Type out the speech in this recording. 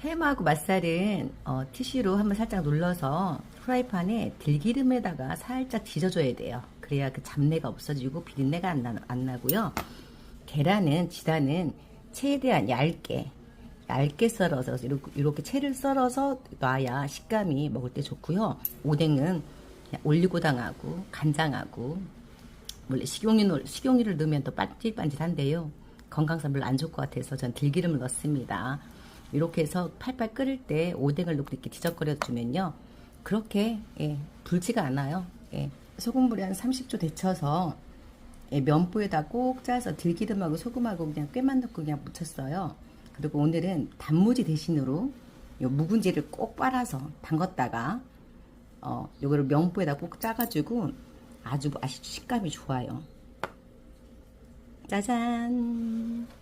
해마하고 맛살은 어, 티슈로 한번 살짝 눌러서 프라이팬에 들기름에다가 살짝 지져줘야 돼요. 그래야 그 잡내가 없어지고 비린내가 안, 나, 안 나고요. 계란은 지단은 최대한 얇게 얇게 썰어서 이렇게, 이렇게 채를 썰어서 놔야 식감이 먹을 때 좋고요. 오뎅은 올리고당하고 간장하고 원래 식용유 넣- 식용유를 넣으면 더 반질반질한데요. 건강상 별로 안 좋을 것 같아서 전 들기름을 넣습니다. 이렇게 해서 팔팔 끓을 때 오뎅을 넣고 이렇게 뒤적거려 주면요. 그렇게 예, 불지가 않아요. 예, 소금물에 한 30초 데쳐서 예, 면보에다 꼭 짜서 들기름하고 소금하고 그냥 꿰만 넣고 그냥 묻혔어요. 그리고 오늘은 단무지 대신으로 요 묵은지를 꼭 빨아서 담갔다가 어, 요거를 면보에다 꼭 짜가지고 아주 아주 식감이 좋아요. 짜잔.